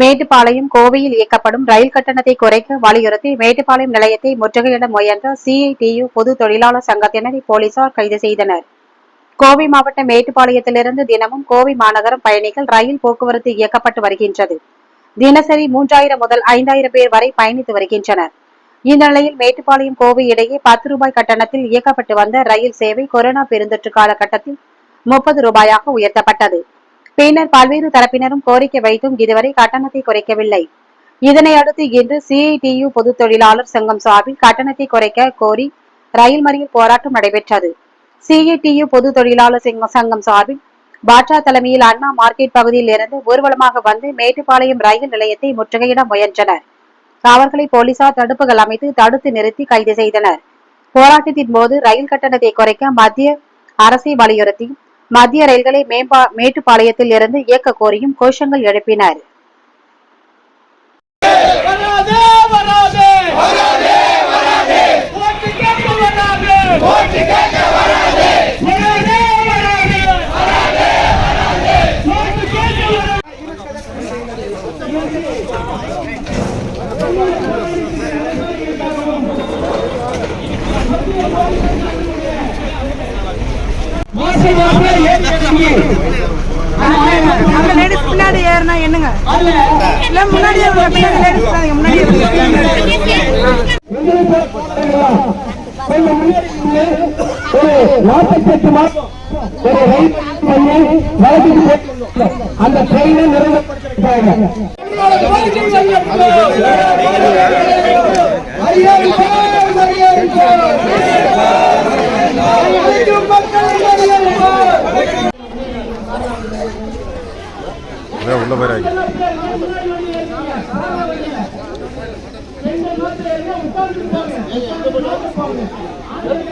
மேட்டுப்பாளையம் கோவையில் இயக்கப்படும் ரயில் கட்டணத்தை குறைக்க வலியுறுத்தி மேட்டுப்பாளையம் நிலையத்தை முற்றுகையிட முயன்ற சிஐடியு பொது தொழிலாளர் சங்கத்தினரை போலீசார் கைது செய்தனர். கோவை மாவட்டம் மேட்டுப்பாளையத்திலிருந்து தினமும் கோவை மாநகரம் பயணிகள் ரயில் போக்குவரத்து இயக்கப்பட்டு வருகின்றது. தினசரி மூன்றாயிரம் முதல் ஐந்தாயிரம் பேர் வரை பயணித்து வருகின்றனர். இந்த நிலையில் மேட்டுப்பாளையம் கோவை இடையே பத்து ரூபாய் கட்டணத்தில் இயக்கப்பட்டு வந்த ரயில் சேவை கொரோனா பெருந்தொற்று காலகட்டத்தில் முப்பது ரூபாயாக உயர்த்தப்பட்டது. பின்னர் பல்வேறு தரப்பினரும் கோரிக்கை வைத்தும் இதுவரை கட்டணத்தை குறைக்கவில்லை. இதனை அடுத்து இன்று சிஐடியு பொது தொழிலாளர் சங்கம் சார்பில் கட்டணத்தை குறைக்க கோரி ரயில் மறியல் போராட்டம் நடைபெற்றது. சிஐடியு பொது தொழிலாளர் சங்கம் சார்பில் பாட்ரா தலைமையில் அண்ணா மார்க்கெட் பகுதியில் இருந்து ஊர்வலமாக வந்து மேட்டுப்பாளையம் ரயில் நிலையத்தை முற்றுகையிட முயன்றனர். அவர்களை போலீசார் தடுப்புகள் அமைத்து தடுத்து நிறுத்தி கைது செய்தனர். போராட்டத்தின் போது ரயில் கட்டணத்தை குறைக்க மத்திய அரசை வலியுறுத்தி மத்திய ரயில்களை மேம்பா மேட்டுப்பாளையத்தில் இருந்து இயக்க கோரியும் கோஷங்கள் எழுப்பினர். Thank you. அந்த லேடிஸ் பின்னாடி ஏறினா என்னங்க? இல்ல முன்னாடியே பின்னாடி லேடிஸ் முன்னாடி நாற்பத்தெட்டு மாதம் ஒரு ரயில் பண்ணி அந்த ட்ரெயினை உள்ள போயிடாங்க மக்கள்